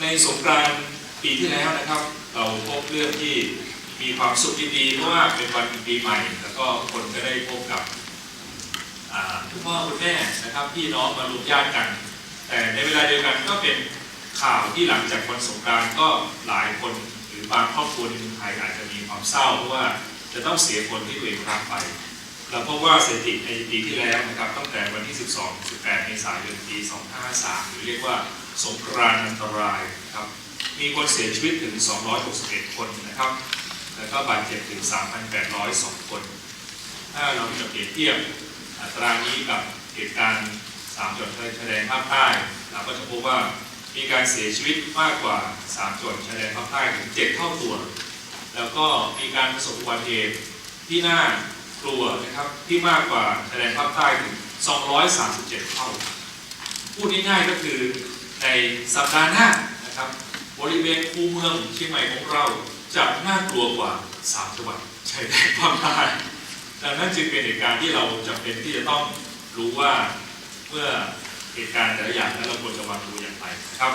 ในสงกรานต์ปีที่แล้วนะครับ เราพบเรื่องที่มีความสุขดีๆเพราะว่าเป็นวันปีใหม่ แล้วก็คนก็ได้พบกับคุณพ่อคุณแม่นะครับพี่น้องมารวมญาติกัน แต่ในเวลาเดียวกันก็เป็นข่าวที่หลังจากวันสงกรานต์ก็หลายคนหรือบางครอบครัวในเมืองไทยอาจจะมีความเศร้าเพราะว่าจะต้องเสียคนที่ตัวเองรักไป เราพบว่าสถิติในปีที่แล้วนะครับตั้งแต่วันที่ 12 18เมษายนปี 2553 หรือเรียกว่าสงกรานต์อันตรายนะครับมีคนเสียชีวิตถึง 261 คนนะครับ แล้วก็บาดเจ็บถึง 3,802 คน ถ้าเราจะเปรียบเทียบอัตรานี้กับเหตุการณ์สามจังหวัดชายแดนภาคใต้เราก็จะพบว่ามีการเสียชีวิตมากกว่า 3จังหวัดชายแดนภาคใต้ถึง 7 เท่าตัว แล้วก็มีการประสบอุบัติเหตุที่น่า กลัวนะครับที่มากกว่าชายแดนภาคใต้ถึง 237 เท่า พูดง่ายๆก็คือในสัปดาห์หน้านะครับบริเวณคูเมืองเชียงใหม่ของเราจะน่ากลัวกว่า 3 จังหวัดชายแดนภาคใต้ดังนั้นจึงเป็นเหตุการณ์ที่เราจำเป็นที่จะต้องรู้ว่าเมื่อเหตุการณ์แต่ละอย่างนั้นเราควรจะวางตัวอย่างไรนะครับ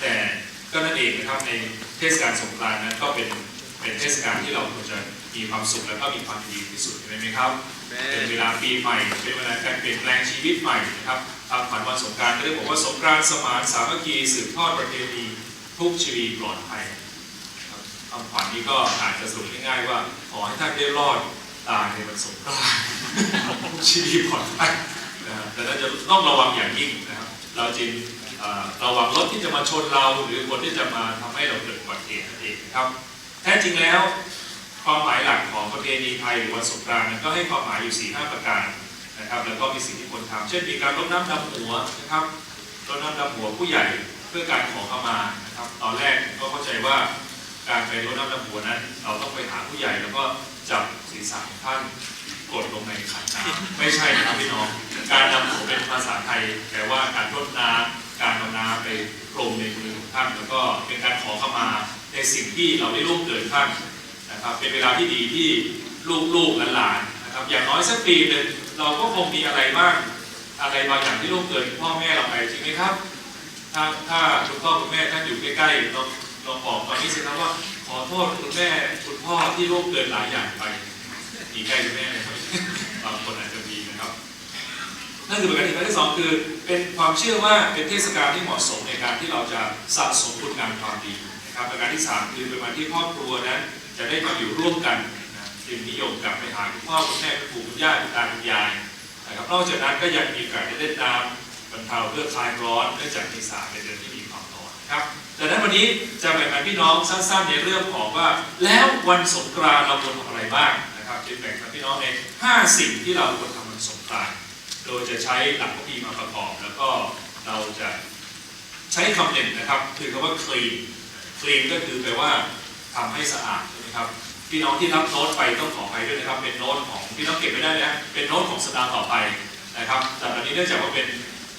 แต่ก็นั่นเองนะครับในเทศกาลสงกรานต์นั้นก็เป็น เป็นเทศกาลที่เราควรจะมีความสุขและก็มีความดีที่สุดใช่ไหมครับเป็นเวลาปีใหม่เป็นเวลาการเปลี่ยนแปลงชีวิตใหม่นะครับตามขวัญวันสงกรารก็ได้บอกว่าสงกรานต์สมานสามัคคีสืบทอดประเพณีทุกชีวิตปลอดภัยครับคำขวัญนี้ก็อาจจะสรุปง่ายๆว่าขอให้ท่านได้รอดตายในวันสงกรานต์ทุกชีวิตปลอดภัยนะครับแต่เราจะต้องระวังอย่างยิ่งนะครับ เราจึงเอ่อระวังรถที่จะมาชนเราหรือคนที่จะมาทำให้เราเกิดอุบัติเหตุนั่นเองนะครับ แท้จริงแล้ว ความหมายหลักของประเพณีไทยหรือวันสงกรานต์ก็ให้ความหมายอยู่4 5ประการนะครับแล้วก็มีสิ่งที่ควรทำเช่นมีการรดน้ำดำหัวนะครับรดน้ำดำหัวผู้ใหญ่เพื่อการขอขมานะครับ ตอนแรกก็เข้าใจว่าการไปรดน้ำดำหัวนั้น เราต้องไปหาผู้ใหญ่แล้วก็จับศีรษะของท่านกดลงในขันน้ำไม่ใช่นะครับพี่น้อง การดำหัวเป็นภาษาไทยแปลว่าการรดน้ำการเอาน้ำไปพรมในมือของท่านแล้วก็เป็นการขอขมา ในสิ่งที่เราได้ร่วมเกิดท่านนะครับ เป็นเวลาที่ดีที่ลูกๆหลานๆนะครับ อย่างน้อยสักปีหนึ่งเราก็คงมีอะไรบ้างอะไรบางอย่างที่ลูกเกิดพ่อแม่เราไปจริงไหมครับ ถ้าถ้าคุณพ่อคุณแม่ท่านอยู่ใกล้ๆลองลองบอกตอนนี้สิครับว่าขอโทษคุณแม่คุณพ่อที่ลูกเกิดหลายอย่างไปมีใกล้คุณแม่ไหมครับบางคนอาจจะมีนะครับนั่นคือประการที่ประการที่สองคือ เป็นความเชื่อว่าเป็นเทศกาลที่เหมาะสมในการที่เราจะสะสมคุณงามความดี นะครับประการที่สามคือเป็นวันที่ครอบครัวนั้นจะได้มาอยู่ร่วมกันนะจึงนิยมกลับไปหาคุณพ่อคุณแม่คุณปู่คุณย่าคุณตาคุณยายนะครับนอกจากนั้นก็ยังมีกาสได้เล่นน้ำบรรเทาเพื่อคลายร้อนเนื่องจากมีสารในเดือนที่มีความร้อนครับดังนั้นวันนี้จะแบ่งปันพี่น้องสั้นๆในเรื่องของว่า แล้ววันสงกรานต์เราควรทำอะไรบ้างนะครับจะแบ่งปันพี่น้องใน 5 สิ่งที่เราควรทำวันสงกรานต์โดยจะใช้หลักพระพีมาประกอบ แล้วก็เราจะใช้คำหนึ่งนะครับ คือคำว่า clean clean ก็คือแปลว่าทำให้สะอาดใช่ไหมครับพี่น้องที่รับโน้ตไปต้องขอไปด้วยนะครับ เป็นโน้ตของพี่น้องเก็บไว้ได้นะเป็นโน้ตของสัปดาห์ต่อไปนะครับแต่ตอนนี้เนื่องจากว่าเป็น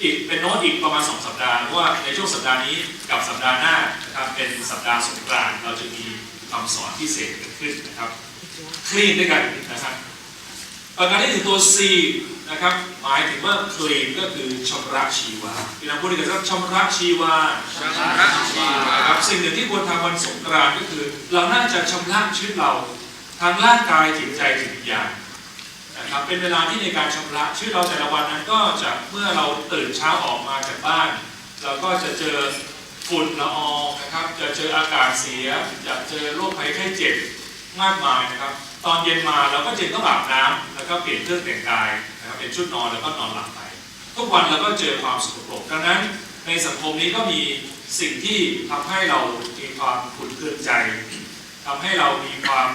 อีกเป็นโน้ตอีกประมาณ 2 สัปดาห์เพราะว่าในช่วงสัปดาห์นี้กับสัปดาห์หน้านะครับเป็นสัปดาห์สงกรานต์เราจะมีคำสอนพิเศษเกิดขึ้นนะครับคลีนด้วยกันนะครับประการที่ถึงตัว C นะครับหมายถึงว่า clean ก็คือชำระชีวาพี่น้องพูดด้วยกันว่าชำระชีวานะครับสิ่งหนึ่งที่ควรทำวันสงกรานต์ก็คือ เราน่าจะชำระชีวิตเรา ทางร่างกายจิตใจจิตวิญญาณนะครับเป็นเวลาที่ในการชำระชีวิตเราแต่ละวันนั้นก็จะเมื่อเราตื่นเช้าออกมาจากบ้าน เราก็จะเจอฝุ่นละอองนะครับ จะเจออากาศเสียจะเจอโรคภัยไข้เจ็บมากมายนะครับ ตอนเย็นมาเราก็จึงต้องอาบน้ำแล้วก็เปลี่ยนเครื่องแต่งกายนะครับ เป็นชุดนอนแล้วก็นอนหลับไป ทุกวันเราก็เจอความสกปรกดังนั้น ในสังคมนี้ก็มีสิ่งที่ทำให้เรามีความขุ่นเคืองใจทำให้เรามีความ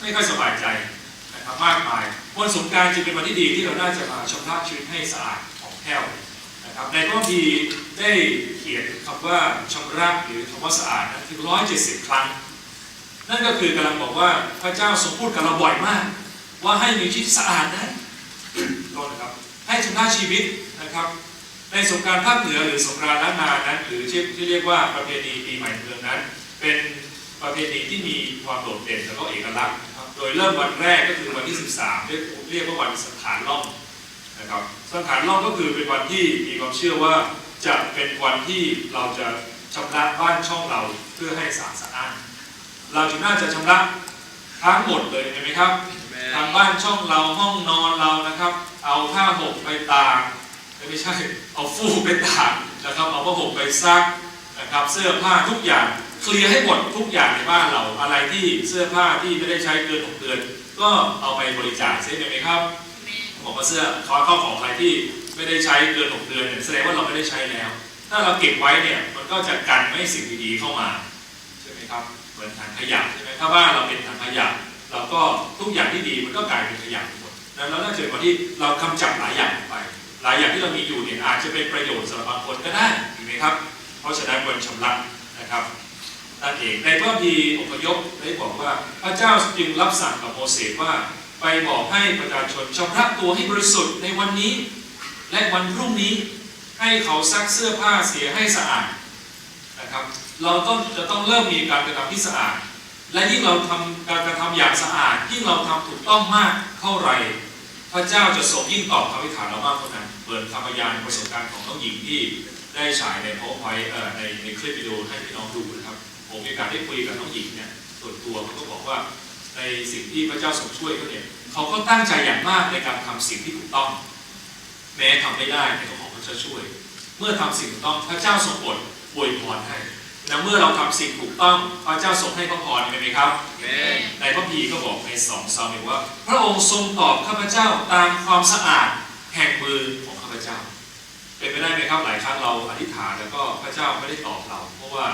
ไม่ค่อยสบายใจนะครับมากมายวันสงการจึงเป็นวันที่ดีที่เราน่าจะมาชำระชีวิตให้สะอาดของแผ้วนะครับในพระคัมภีร์ได้เขียนคำว่าชำระหรือคำว่าสะอาดนั้นถึงร้อยเจ็ดสิบครั้ง นั่นก็คือกำลังบอกว่าพระเจ้าทรงพูดกับเราบ่อยมาก ว่าให้มีชีวิตสะอาดนะโทษน ให้ชำระชีวิตนะครับในสงการภาคเหนือหรือสงกรานต์ล้านนานั้น หรือที่ที่เรียกว่าประเพณีปีใหม่เมืองนั้น เป็นประเพณีที่มีความโดดเด่นแล้วก็เอกลักษณ์นะครับโดยเริ่มวันแรกก็คือวันที่ 13เรียกเรียกว่าวันสังขารล่องนะครับสังขารล่องก็คือเป็นวันที่มีความเชื่อว่าจะเป็นวันที่เราจะชำระบ้านช่องเราเพื่อให้สะอาดสะอ้านเราจึงน่าจะชำระทั้งหมดเลยเห็นไหมครับ ทางบ้านช่องเราห้องนอนเรานะครับ เอาผ้าห่มไปตากไม่ใช่เอาฟูกไปตากนะครับเอาผ้าห่มไปซักนะครับ เสื้อผ้าทุกอย่างเคลียร์ให้หมดทุกอย่างในบ้านเรา อะไรที่เสื้อผ้าที่ไม่ได้ใช้เกินหกเดือนก็เอาไปบริจาคใช่ไหมครับบอกว่าเสื้อคอเข้าของอะไรที่ไม่ได้ใช้เกินหกเดือนแสดงว่าเราไม่ได้ใช้แล้ว ถ้าเราเก็บไว้เนี่ยมันก็จะกันไม่ให้สิ่งดีๆเข้ามาใช่ไหมครับเหมือนถังขยะใช่ไหมถ้าบ้านเราเป็นถังขยะ เราก็ทุกอย่างที่ดีมันก็กลายเป็นขยะหมดแล้วเราน่าจะเป็นวันที่เรากำจัดหลายอย่างไป หลายอย่างที่เรามีอยู่เนี่ยอาจจะเป็นประโยชน์สำหรับบางคนก็ได้ถูกไหมครับ เพราะฉะนั้นควันชำระนะครับนั่นเองในพระพีอพยพได้บอกว่าพระเจ้าจึงรับสั่งกับโมเสสว่าไปบอกให้ประชาชนชำระตัวให้บริสุทธิ์ในวันนี้ และวันพรุ่งนี้ให้เขาซักเสื้อผ้าเสียให้สะอาดนะครับ เราต้องจะต้องเริ่มมีการกระทำที่สะอาด และยิ่งเราทำการกระทำอย่างสะอาด ยิ่งเราทำถูกต้องมากเท่าไหร่ พระเจ้าจะทรงยิ่งตอบคำอธิษฐานเรามากเท่านั้นเปิดคำพยานประสบการณ์ของน้องหญิงที่ได้ฉายในโพสไว้ในในคลิปวิดีโอให้พี่น้องดูนะครับผมมีโอกาสได้คุยกับน้องหญิงเนี่ยส่วนตัวเขาก็บอกว่าในสิ่งที่พระเจ้าทรงช่วยเขาเนี่ยเขาก็ตั้งใจอย่างมากในการทำสิ่งที่ถูกต้อง แม้ทำไม่ได้แต่ก็ขอพระเจ้าช่วย เมื่อทำสิ่งถูกต้องพระเจ้าทรงโปรดอวยพรให้ และเมื่อเราทำสิ่งถูกต้องพระเจ้าทรงให้พระพรเห็นไหมครับในพระพีร์ก็บอกในสองซามูเอลว่า พระองค์ทรงตอบข้าพเจ้าตามความสะอาดแห่งมือของข้าพเจ้า เป็นไปได้ไหมครับหลายครั้งเราอธิษฐานแล้วก็พระเจ้าไม่ได้ตอบเรา เพราะว่า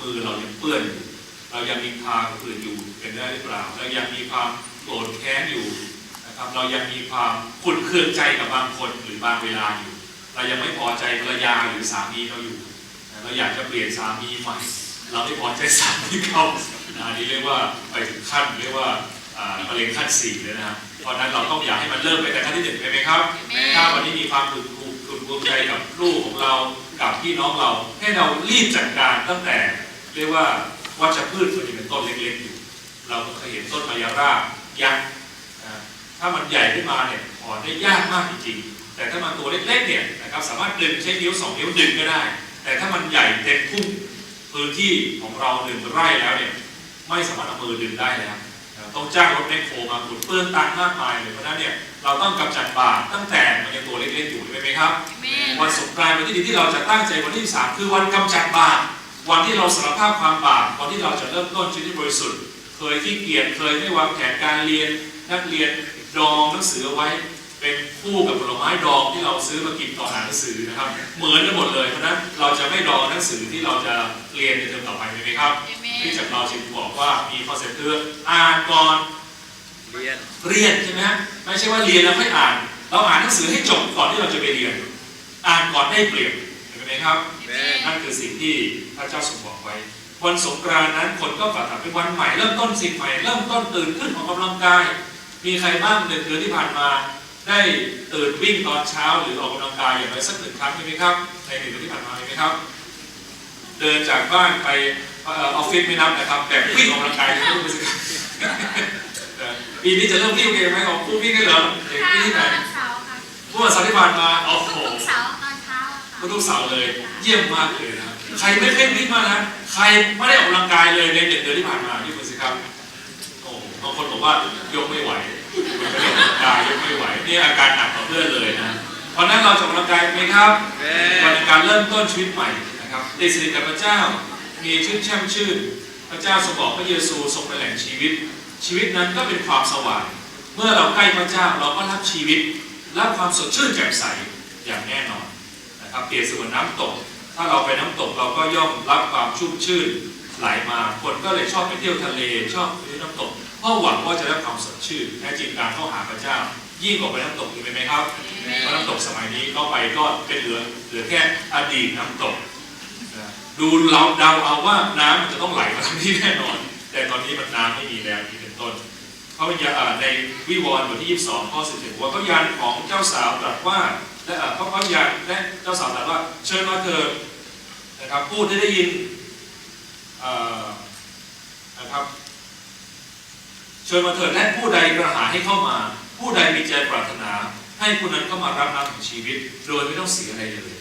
มือเรายังเปื้อนอยู่เรายังมีพาคนอื่นอยู่เป็นได้หรือเปล่า เรายังมีความโกรธแค้นอยู่นะครับเรายังมีความขุ่นเคืองใจกับบางคนหรือบางเวลาอยู่ เรายังไม่พอใจภรรยาหรือสามีเราอยู่ เราอยากจะเปลี่ยนสามีใหม่ เราไม่พอใจสามีเขานะอันนี้เรียกว่าไปถึงขั้นเรียกว่าอ่ามะเร็งขั้นสี่เลยนะครับเพราะฉะนั้นเราต้องอยากให้มันเริ่มไปแต่ขั้นที่หนึ่งเลยไหมครับ ถ้าวันนี้มีความขุ่นขุ่นขุ่นภูมิใจกับลูกของเรา กับพี่น้องเรา ให้เรารีบจัดการตั้งแต่ เรียกว่าวัชพืชส่วนใหญ่เป็นต้นเล็กๆอยู่ เราก็เคยเห็นต้นมายาราบยักษ์นะถ้ามันใหญ่ขึ้นมาเนี่ยถอนได้ยากมากจริงๆ แต่ถ้ามันตัวเล็กๆเนี่ยนะครับสามารถดึงใช้นิ้วสองนิ้วดึงก็ได้ แต่ถ้ามันใหญ่เต็มทุ่งพื้นที่ของเราหนึ่งไร่แล้วเนี่ยไม่สามารถเอามือดึงได้แล้วนะต้องจ้างรถแมคโครมาขุดเปื้อนตังค์มากมายเลยเพราะฉะนั้นเนี่ยเราต้องกำจัดบาปตั้งแต่มันยังตัวเล็กๆอยู่ใช่ไหมครับ วันสงกรานต์วันที่ดีที่เราจะตั้งใจวันที่สามคือวันกำจัดบาปวันที่เราสารภาพความบาปวันที่เราจะเริ่มต้นชีวิตที่บริสุทธิ์ เคยที่เกียจเคยไม่วางแผนการเรียนนักเรียนดองหนังสือเอาไว้ เป็นคู่กับผลไม้ดองที่เราซื้อมากินต่อนอ่านหนังสือนะครับ เหมือนกันหมดเลยเพราะฉะนั้นเราจะไม่ดองหนังสือที่เราจะเรียนในเทอมต่อไปไหมครับที่จากเราจึงบอกว่ามีคอนเซ็ปต์คืออ่านก่อนเรียนเรียนใช่ไหมฮะไม่ใช่ว่าเรียนแล้วค่อยอ่าน เราอ่านหนังสือให้จบก่อนที่เราจะไปเรียน อ่านก่อนได้เปรียบเห็นไหมครับแม่นั่นคือสิ่งที่พระเจ้าทรงบอกไว้วันสงกรานต์นั้นคนก็ฝันเป็นวันใหม่เริ่มต้นสิ่งใหม่เริ่มต้นตื่นขึ้นออกกำลังกาย มีใครบ้างในเดือนที่ผ่านมา ได้ตื่นวิ่งตอนเช้าหรือออกกำลังกายอย่างไรสักหนึ่งครั้งใช่ไหมครับ ในหนึ่งเดือนที่ผ่านมาใช่ไหมครับ เดินจากบ้านไปเอ่อออฟฟิศไม่นับนะครับ แต่วิ่งออกกำลังกายยังไม่รู้สิครับเออปีนี้จะเริ่มวิ่งโอเคไหมของผู้วิ่งได้เหรอเด็กปีที่ไหนตอนเช้าค่ะเมื่อวันเสาร์ที่ผ่านมาโอ้โหทุกเสาร์ตอนเช้าค่ะทุกเสาร์เลย เยี่ยมมากเลยนะใครไม่เพ่งวิ่งมานะใครไม่ได้ออกกำลังกายเลยในเดือนเดือนที่ผ่านมาที่คุณสิครับโอ้บางคนบอกว่ายกไม่ไหว ไม่ได้ออกกำลังกายยกไม่ไหวนี่อาการหนักต่อเพื่อนเลยนะ เพราะฉะนั้นเราจะออกกำลังกายไหมครับแม่วันในการเริ่มต้นชีวิตใหม่นะครับติดสนิทกับพระเจ้า มีชื่นแช่มชื่น พระเจ้าทรงบอกพระเยซูทรงเป็นแหล่งชีวิต ชีวิตนั้นก็เป็นความสว่างเมื่อเราใกล้พระเจ้าเราก็รับชีวิตรับความสดชื่นแจ่มใสอย่างแน่นอนนะครับเปรียบเสมือนน้ำตก ถ้าเราไปน้ำตกเราก็ย่อมรับความชุ่มชื่นไหลมาคนก็เลยชอบไปเที่ยวทะเลชอบไปเที่ยวน้ำตก เพราะหวังว่าจะได้ความสดชื่นแท้จริงการเข้าหาพระเจ้า ยิ่งกว่าไปน้ำตกถูกไหมครับเพราะน้ำตกสมัยนี้ก็ไปก็เป็นเหลือเหลือแค่อดีตน้ำตกนะดูเราเดาเอาว่าน้ำมันจะต้องไหลมาทางนี้แน่นอน แต่ตอนนี้มันน้ำไม่มีแล้วนี่เป็นต้นเพราะยาในวิวรณ์บทที่ 22 ข้อ10บอกว่าพระยานของเจ้าสาวตรัสว่าและเอ่อพระพระยานและเจ้าสาวตรัสว่าเชิญมาเถิดนะครับพูดให้ได้ยินเอ่อนะครับเชิญมาเถิดและผู้ใดกระหายให้เข้ามา ผู้ใดมีใจปรารถนา ให้ผู้นั้นก็มารับน้ำของชีวิต โดยไม่ต้องเสียอะไรเลย